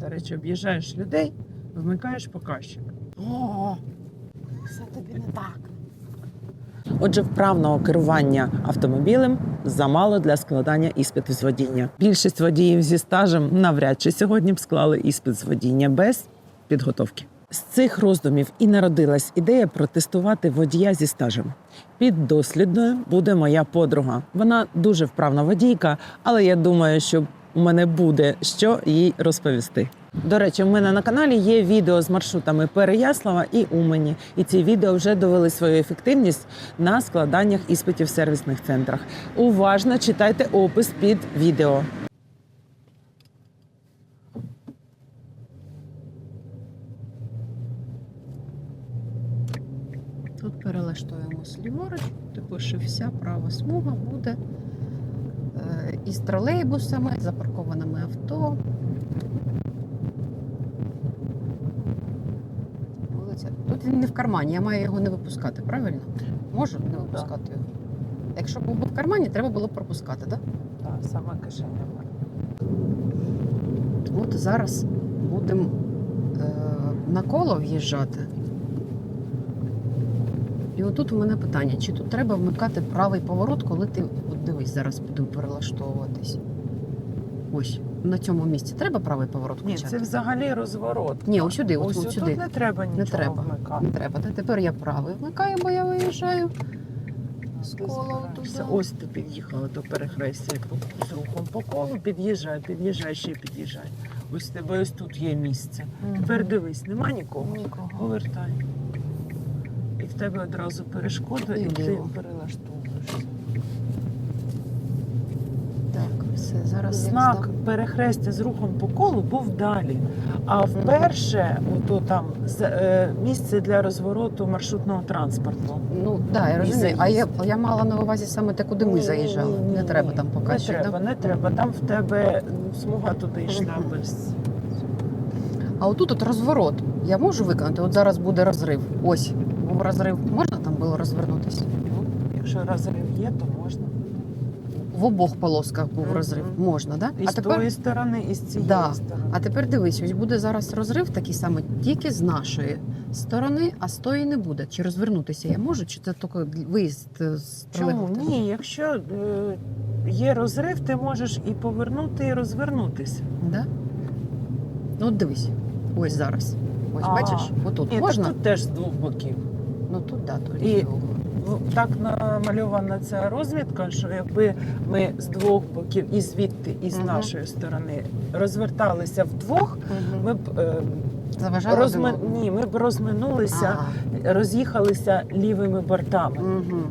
До речі, об'їжджаєш людей, вмикаєш показчик. О, все тобі не так. Отже, вправного керування автомобілем замало для складання іспиту з водіння. Більшість водіїв зі стажем навряд чи сьогодні б склали іспит з водіння без підготовки. З цих роздумів і народилась ідея протестувати водія зі стажем. Піддослідною буде моя подруга. Вона дуже вправна водійка, але я думаю, що у мене буде що їй розповісти. До речі, в мене на каналі є відео з маршрутами Переяслава і Умані. І ці відео вже довели свою ефективність на складаннях іспитів в сервісних центрах. Уважно читайте опис під відео. Тут перелаштуємось ліворуч, типу, що вся права смуга буде із тролейбусами, запаркованими авто. Тут він не в кармані, я маю його не випускати, правильно? Можу не випускати його. Якщо був в кармані, треба було б пропускати, так? Так, саме кишеня. От зараз будемо е, на коло в'їжджати. І отут у мене питання: чи тут треба вмикати правий поворот, коли ти. От дивись, зараз будемо перелаштовуватись. Ось, на цьому місці треба правий поворот Ні, це взагалі розворот. Ні, ось сюди, ось, Ось ось тут не треба нічого Не треба. вмикати. Не треба. Та тепер я правий вмикаю, бо я виїжджаю. З кола туди. Ось ти під'їхала до перехрестя з рухом по колу, під'їжджай, під'їжджай, ще під'їжджай. Ось тебе ось тут є місце. Тепер дивись, нема нікого. Нікого. Повертай. Тебе одразу перешкода, І і, ти перелаштовуєшся. Так, все, зараз Знак здам. перехрестя з рухом по колу був далі. А вперше, ото там е, місце для розвороту маршрутного транспорту. Ну так, да, я розумію. А я, я мала на увазі саме те, куди ми Ні, заїжджали. ні, ні, Не треба ні. там Не показувати. треба, не треба. Там в тебе смуга туди йшла без. А отут от розворот. Я можу виконати? От зараз буде розрив. Ось був розрив. Можна там було розвернутися? Ну, якщо розрив є, то можна. В обох полосках був Мгм. розрив. Можна, да? І А з тепер, тої сторони, і з цієї Да. сторони. а тепер дивись, ось буде зараз розрив такий самий, тільки з нашої сторони, а з тої не буде. Чи розвернутися я можу, чи це тільки виїзд е, з Чому тролейбуса? ні? Якщо е, є розрив, ти можеш і повернути, і розвернутися. Да? Ну, от дивись. Ось зараз. Ось А. бачиш, отут Ні, можна? так тут теж з двох боків. Ну тут да, тут І-. Так намальована ця розмітка, що якби ми з двох боків і звідти, і з Мгм. нашої сторони розверталися вдвох, ми б е, Заважали розми... ні, ми б розминулися, Ага. роз'їхалися лівими бортами. Мгм.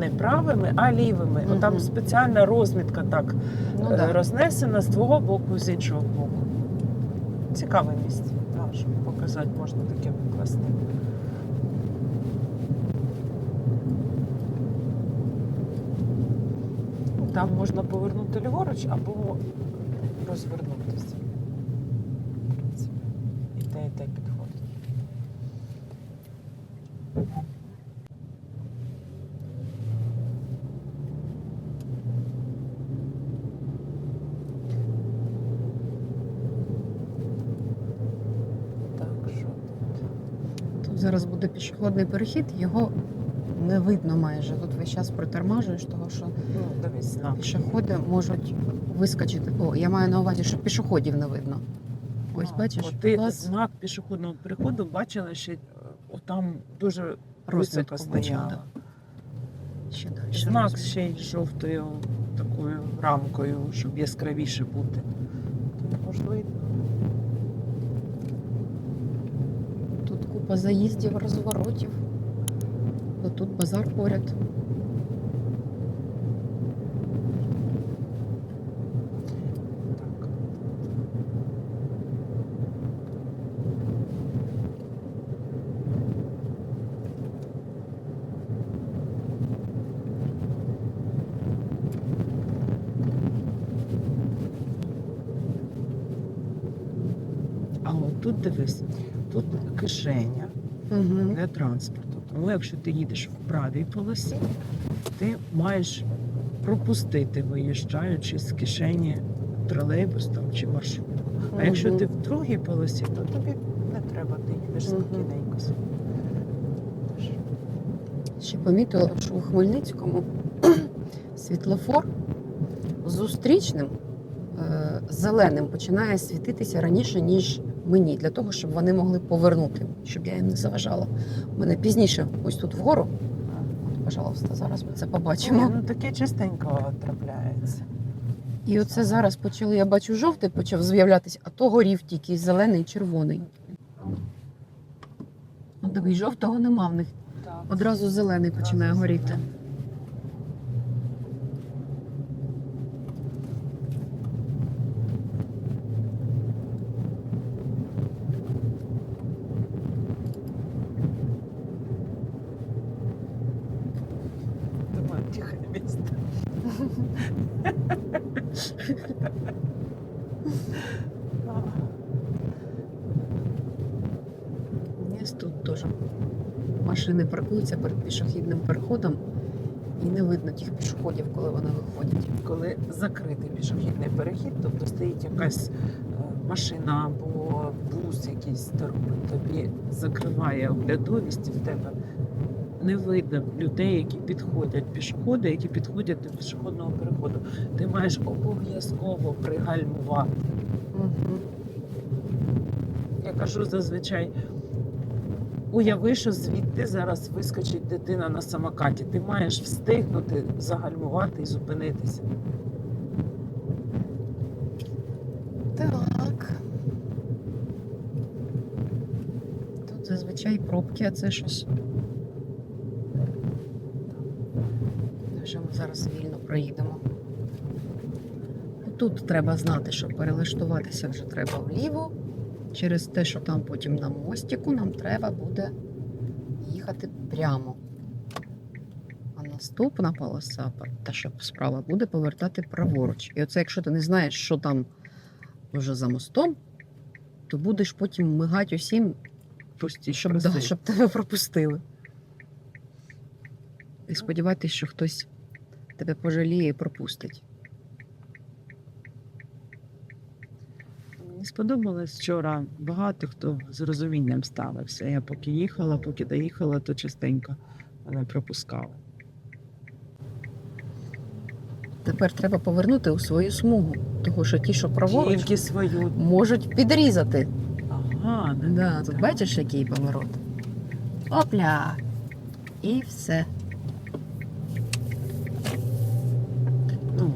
Не правими, а лівими. Мгм. Там спеціальна розмітка так Ну, е, да. рознесена з твого боку, з іншого боку. Цікаве місце. Да, щоб показати, можна таке викласти. Там можна повернути ліворуч або розвернутися. І те, і те підходить. Тут зараз буде пішохідний перехід, його не видно майже. Тут весь час притормажуєш, того що Ну, дивись, пішоходи можуть вискочити. О, я маю на увазі, що пішоходів не видно. Ось А, бачиш, от ти клас. знак пішохідного переходу бачила, що е, там дуже високо стояла. Ще далі. Знак ще й жовтою такою рамкою, щоб яскравіше бути. Можливо. Тут купа заїздів, розворотів. Бо тут базар поряд. Тут дивись, тут кишеня Угу. для транспорту. Тому якщо ти їдеш в правій полосі, ти маєш пропустити, виїжджаючи з кишені тролейбус там, чи маршрутку. А якщо ти в другій полосі, то тобі не треба, ти їдеш Мгм. спокійненько. Ще помітила, що у Хмельницькому світлофор зустрічним е, зеленим починає світитися раніше, ніж мені, для того, щоб вони могли повернути, щоб я їм не заважала. У мене пізніше, ось тут вгору. От, пожалуйста, зараз ми це Ні, побачимо. ну таке частенько трапляється. І оце зараз почали, я бачу, жовтий почав з'являтися, а то горів тільки зелений і червоний. Дивись, жовтого нема в них. Так. Одразу зелений починає горіти. Думаю, тихе місце. Ось тут теж машини паркуються перед пішохідним переходом і не видно тих пішоходів, коли вони виходять. Коли закритий пішохідний перехід, тобто стоїть якась е, машина або бус якийсь торговий, тобі закриває оглядовість в тебе не видно людей, які підходять, пішоходи, які підходять до пішохідного переходу. Ти маєш обов'язково пригальмувати. Я кажу зазвичай. Уяви, що звідти зараз вискочить дитина на самокаті. Ти маєш встигнути загальмувати і зупинитися. Так. Тут зазвичай пробки, а це щось. Вже ми зараз вільно проїдемо. Тут треба знати, що перелаштуватися вже треба вліво. Через те, що там потім на мостику нам треба буде їхати прямо. А наступна полоса, та що справа, буде повертати праворуч. І оце, якщо ти не знаєш, що там вже за мостом, то будеш потім мигати усім, Пусті, щоб, да, щоб тебе пропустили. І сподіватися, що хтось тебе пожаліє і пропустить. Мені сподобалось вчора. Багато хто з розумінням ставився. Я поки їхала, поки доїхала, то частенько мене пропускали. Тепер треба повернути у свою смугу, тому що ті, що праворуч, Тільки свою. можуть підрізати. Ага, не Да, тут бачиш, який поворот. Опля! І все. Ну,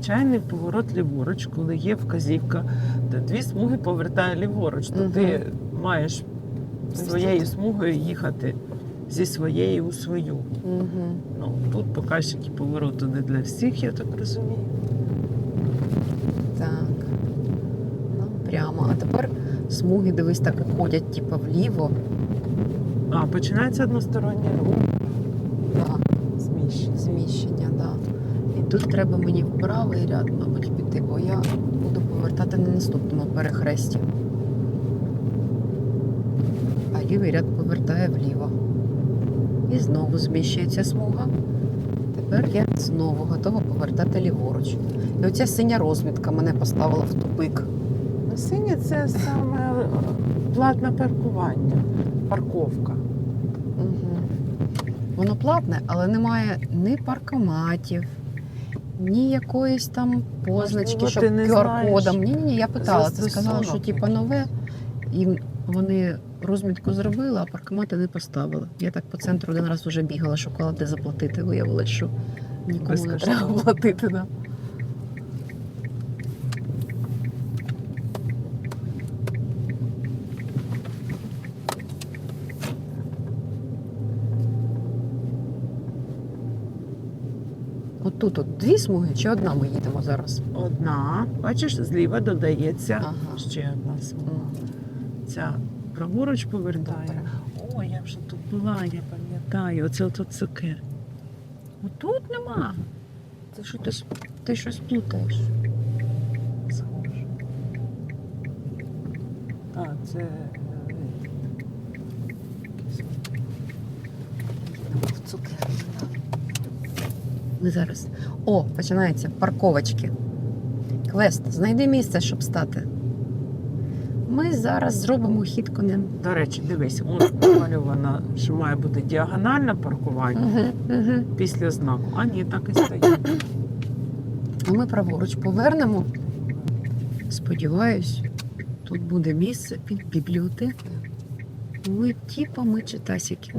звичайний поворот ліворуч, коли є вказівка, то дві смуги повертає ліворуч, то Мгм. ти маєш своєю смугою їхати зі своєї у свою. Угу. Ну, тут показчики повороту не для всіх, я так розумію. Так. Нам прямо. А тепер смуги, дивись, так ходять, типу, вліво. А, починається односторонній рух, Да, зміщення. зміщення, да. І тут треба мені в правий ряд, мабуть, піти, бо я буду повертати на наступному перехресті. А лівий ряд повертає вліво. І знову зміщується смуга. Тепер я знову готова повертати ліворуч. І оця синя розмітка мене поставила в тупик. Ну, Синє це саме е, платне паркування, парковка. Угу. Воно платне, але немає ні паркоматів, ні якоїсь там позначки, щоб QR-кодом. Ні, ні, ні, я питала. Ти сказала, що типа нове, і вони розмітку зробили, а паркомати не поставили. Я так по центру один раз вже бігала, шукала, де заплатити. Виявилось, що нікому не треба платити. Да. Отут от дві смуги чи одна ми їдемо зараз? Одна, бачиш, зліва додається Ага. ще одна смуга. Ця праворуч повертає. Добре. О, я вже тут була, я пам'ятаю. Оце ото цукер. Отут нема. Це що ти, ти щось плутаєш? Схоже. А, це. е, якийсь В цукерні, да. Ми зараз. О, починається парковочки. Квест, знайди місце, щоб стати. Ми зараз зробимо хід конем. До речі, дивись, намальовано, що має бути діагональне паркування Угу, угу. після знаку. А ні, так і стоїть. Ми праворуч повернемо. Сподіваюсь, тут буде місце під бібліотекою. Ми типа ми читасики.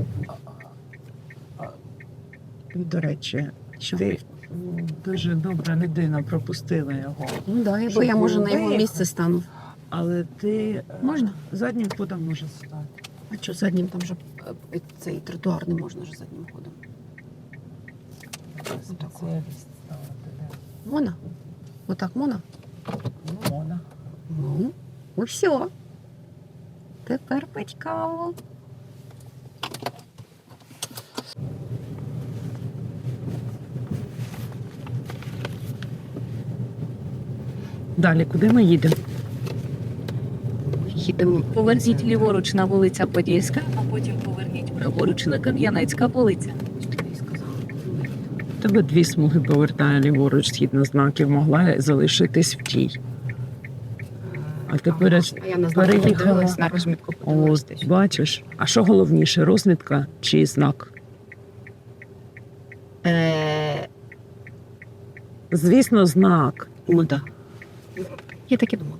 До речі, Що ти дуже добра людина пропустила його. Ну да, бо я може на його місце стану. Але ти е, Можна? заднім ходом може стати. А що заднім там же е, цей тротуар не можна ж заднім ходом. Спеціаліст стала тебе. Мона? Отак мона? Ну, вона. Ну, ну все. Тепер пить Далі, куди ми їдемо? Їдемо. Поверніть ліворуч на вулиця Подільська, а потім поверніть праворуч на Кам'янецька вулиця. Тебе дві смуги повертає ліворуч згідно знаків, могла залишитись в тій. А тепер переїхала. на розмітку О, бачиш, а що головніше, розмітка чи знак? Е, Звісно, знак. Ну да. Я так і думала.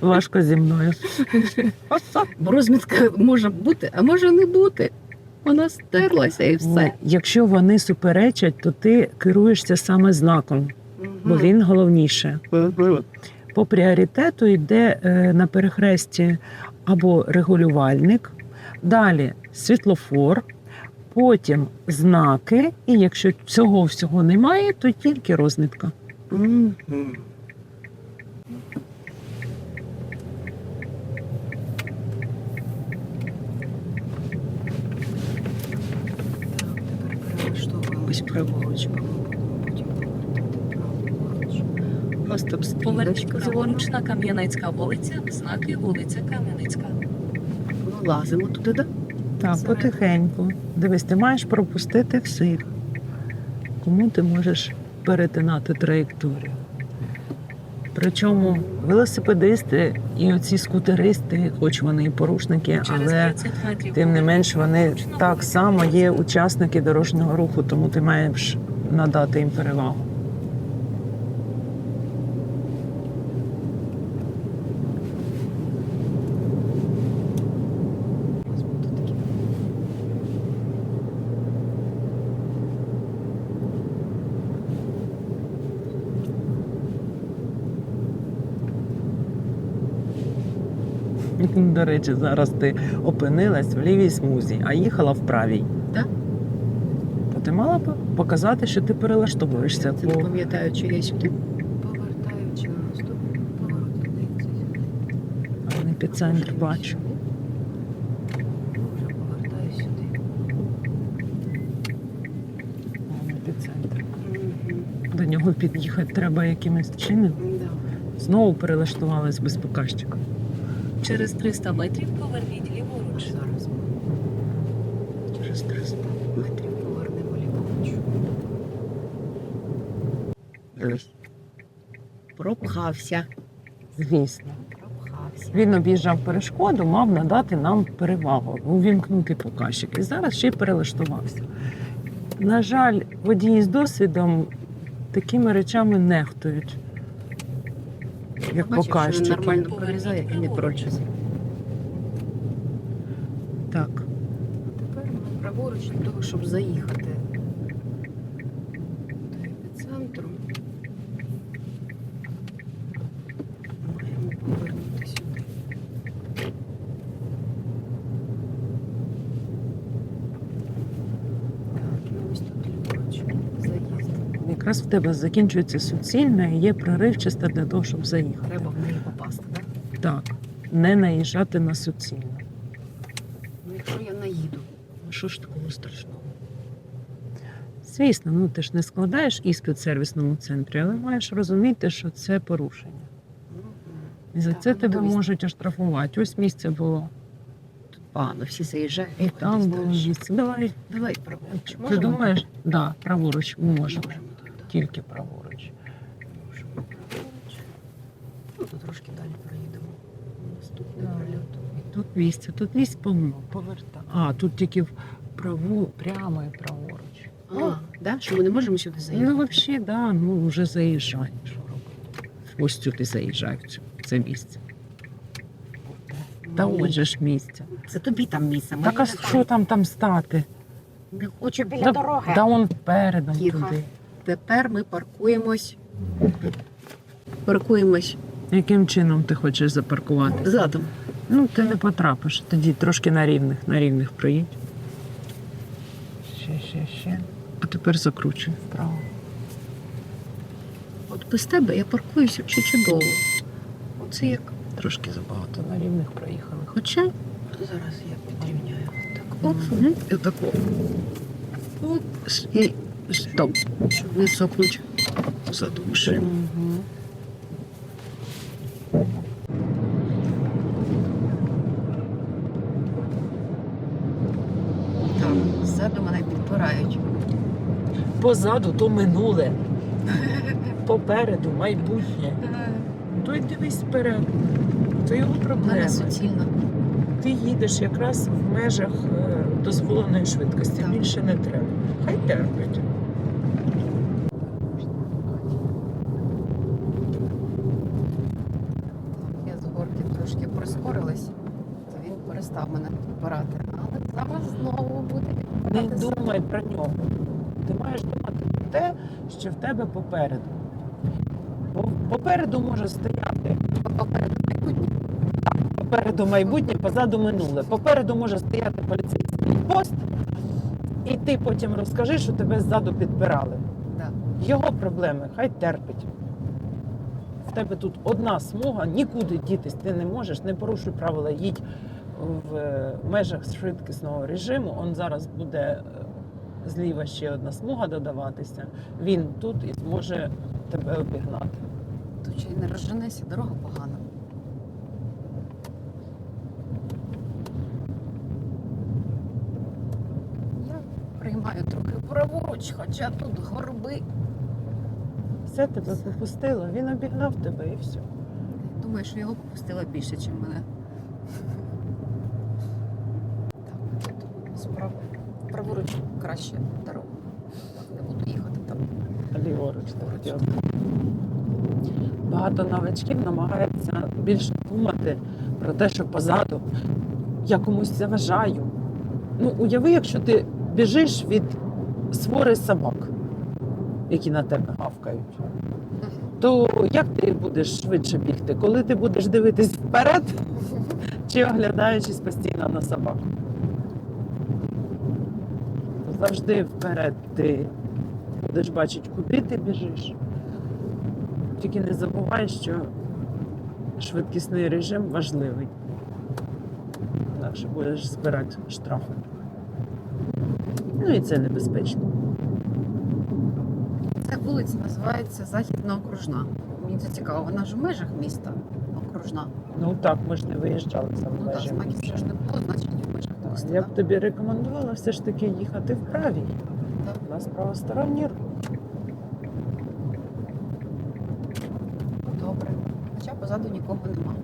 Важко зі мною. Бо розмітка може бути, а може не бути. Вона стерлася і все. Якщо вони суперечать, то ти керуєшся саме знаком, бо він головніше. По пріоритету йде е, на перехресті або регулювальник, далі світлофор, потім знаки, і якщо цього всього немає, то тільки розмітка. Ось праворуч, потім праворуч. У нас там Поверніть стрілочка. праворуч на Кам'янецька вулиця, знаки вулиця Кам'янецька. Вилазимо туди, да? Так, потихеньку. Дивись, ти маєш пропустити всіх. Кому ти можеш перетинати траєкторію? Причому велосипедисти і оці скутеристи, хоч вони і порушники, але тим не менш вони так само є учасники дорожнього руху, тому ти маєш надати їм перевагу. До речі, зараз ти опинилась в лівій смузі, а їхала в правій. Так. То ти мала б показати, що ти перелаштовуєшся. Це не пам'ятаю, чи я сюди. Повертаючи на наступний поворот, здається, сюди. епіцентр бачу. Вже повертаю сюди. До нього під'їхати треба якимось чином. Знову перелаштувалась без показчика. Через 300 метрів поверніть ліворуч. Зараз через 300 метрів повернемо ліворуч. Пропхався. Звісно. Пропхався. Він об'їжджав перешкоду, мав надати нам перевагу, увімкнути показчик. І зараз ще й перелаштувався. На жаль, водії з досвідом такими речами нехтують. Як Бачиш, що він нормально прорізає і не прочиться. Так. А Тепер ми праворуч для того, щоб заїхати до епіцентру. Маємо повернути сюди. Так, і ось тут ліворуч заїзд. Якраз в тебе закінчується суцільна і є проривчаста для того, щоб заїхати. Треба в неї попасти, так? Так. Не наїжджати на суцільну. Ну, якщо я наїду, ну що ж такого страшного? Звісно, ну ти ж не складаєш іспит в сервісному центрі, але маєш розуміти, що це порушення. І за це ну, тебе можуть оштрафувати. Ось місце було. Тут погано, всі заїжджають. І там було місце. Давай. Давай праворуч. Ти думаєш? Так, да, праворуч ми можемо. Тільки праворуч. Ну, тут трошки далі проїдемо. Наступний Да. прильот. Тут місце, тут місць повно. Поверта. А, тут тільки вправо, прямо і праворуч. А, да? Що ми не можемо сюди заїхати? Ну, взагалі, да, ну вже заїжджай. Що робити? Ось сюди заїжджай в цю- це місце. Та Ні. отже ж місце. Це тобі там місце. Так а що там там стати? Не хочу біля Да, дороги. да он передом Тихо. туди. Тепер ми паркуємось. Паркуємось Яким чином ти хочеш запаркувати? задом. Ну, ти не потрапиш. Тоді трошки на рівних, на рівних проїдь. Ще, ще, ще. А тепер закручуй вправо. От без тебе я паркуюся чи чудово. Оце як. Трошки забагато на рівних проїхали. Хоча зараз я підрівняю. Так, оп, Мгм. І тако. оп, і стоп. Не цокнуть. Задушуємо. Так, ззаду мене підпирають. Позаду то минуле. Попереду майбутнє. То й дивись вперед. Це його проблема. суцільно. Ти їдеш якраз в межах е, дозволеної швидкості. Так. Більше не треба. Хай терпить. Я з горки трошки прискорилась, то він перестав. Але зараз знову буде Не думай про нього. Ти маєш думати про те, що в тебе попереду. Бо Попереду може стояти Попереду майбутнє. попереду майбутнє, позаду минуле. Попереду може стояти поліцейський пост, і ти потім розкажи, що тебе ззаду підпирали. Да. Його проблеми, хай терпить. В тебе тут одна смуга, нікуди дітись ти не можеш, не порушуй правила, їдь в е, межах швидкісного режиму. Он зараз буде е, зліва ще одна смуга додаватися. Він тут і зможе тебе обігнати. Тут ще й не розженешся, дорога погана. Я приймаю трохи праворуч, хоча тут горби. Все тебе попустило, він обігнав тебе і все. Думаю, що його попустила більше, ніж мене. Так, тут справа. Праворуч краще дорога. Не буду їхати там. Ліворуч так. Багато новачків намагаються більше думати про те, що позаду я комусь заважаю. Ну, уяви, якщо ти біжиш від свори собак, які на тебе гавкають, то як ти будеш швидше бігти, коли ти будеш дивитись вперед чи оглядаючись постійно на собак? Завжди вперед ти будеш бачити, куди ти біжиш. Тільки не забувай, що швидкісний режим важливий. Інакше будеш збирати штрафи. Ну і це небезпечно. Ця вулиця називається Західна окружна. Мені це цікаво, вона ж в межах міста окружна. Ну так, ми ж не виїжджали за Ну так, знаків ще ж не було, значить в. Я б тобі рекомендувала все ж таки їхати в правій. У нас правосторонній рух. Добре. Хоча позаду нікого нема.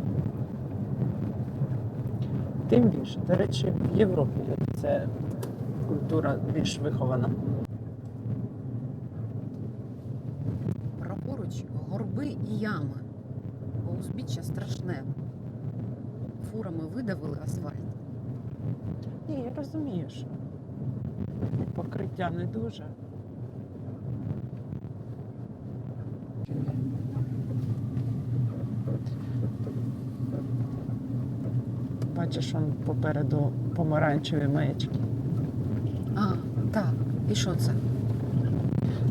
Тим більше, до речі, в Європі це культура більш вихована. Праворуч горби і ями. Бо узбіччя страшне. Фурами видавили асфальт. Ні, я розумію, що покриття не дуже. Бачиш, он попереду помаранчеві маячки. А, так. І що це?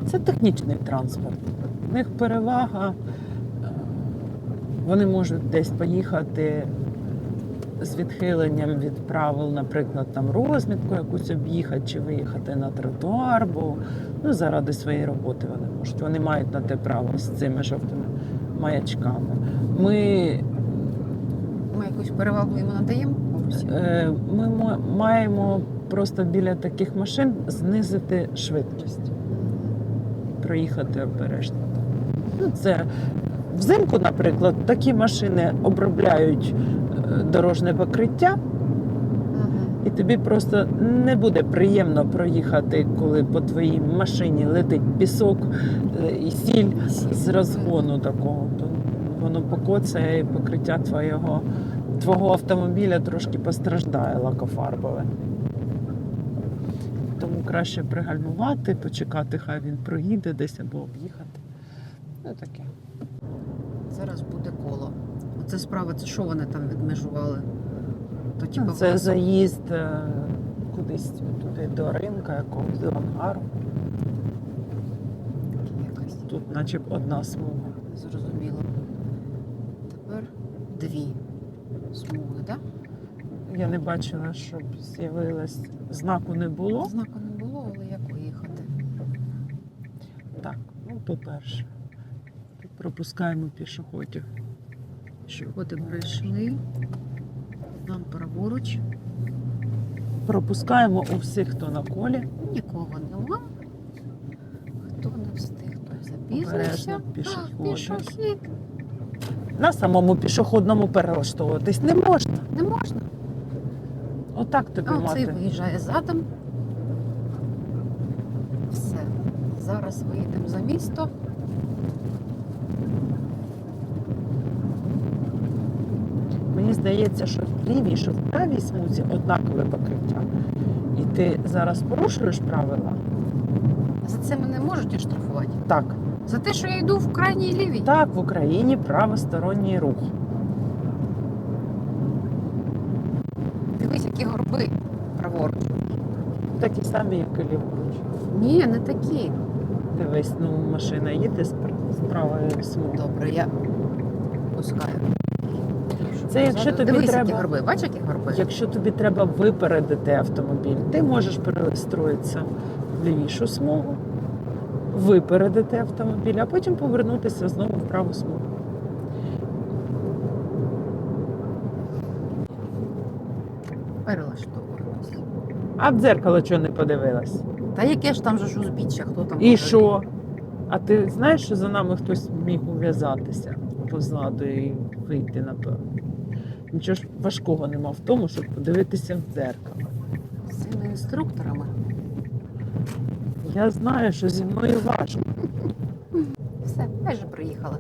Це технічний транспорт. В них перевага. Вони можуть десь поїхати з відхиленням від правил, наприклад, там розмітку якусь об'їхати чи виїхати на тротуар, бо ну, заради своєї роботи вони можуть. Вони мають на те право з цими жовтими маячками. Ми, Ми якусь перевагу йому надаємо? Е, ми маємо просто біля таких машин знизити швидкість. проїхати обережно. Ну, це Взимку, наприклад, такі машини обробляють дорожне покриття, і тобі просто не буде приємно проїхати, коли по твоїй машині летить пісок е, і сіль з розгону такого. То воно покоцає і покриття твого, твого автомобіля трошки постраждає лакофарбове. Тому краще пригальмувати, почекати, хай він проїде десь або об'їхати. Ну таке. Зараз буде коло. Оце справа, це що вони там відмежували? То типу Це заїзд е, кудись туди до ринка, якогось до ангару. якась. Тут наче б одна смуга. Зрозуміло. Тепер дві смуги, так? Я не бачила, щоб з'явилось. Знаку не було. Знаку не було, але як виїхати? Так, ну по-перше, пропускаємо пішоходів. Пішоходи прийшли. Нам праворуч. Пропускаємо усіх, хто на колі. Нікого нема. Хто не встиг, той запізнився. Обережно, пішоходи. Пішохід. На самому пішохідному перелаштовуватись не можна. Не можна. Отак тобі А цей мати. виїжджає задом. Все. Зараз виїдемо за місто. Мені здається, що в лівій, що в правій смузі однакове покриття. І ти зараз порушуєш правила? За це мене можуть оштрафувати. Так. За те, що я йду в крайній лівій. Так, в Україні правосторонній рух. Дивись, які горби праворуч. Такі самі, як і ліворуч. Ні, не такі. Дивись, ну машина їде з правої смуги. Добре, я пускаю. Це якщо тобі Дивись, треба- горби. Бачиш, які горби? Якщо тобі треба випередити автомобіль, ти можеш перестроїтися в лівішу смугу, випередити автомобіль, а потім повернутися знову в праву смугу. Перелаштовуємось. А в дзеркало чого не подивилась? Та яке ж там же ж узбіччя, хто там? І може? що? А ти знаєш, що за нами хтось міг ув'язатися позаду і вийти напевно? Нічого ж важкого нема в тому, щоб подивитися в дзеркало. З цими інструкторами. Я знаю, що зі мною важко. Все, майже приїхали.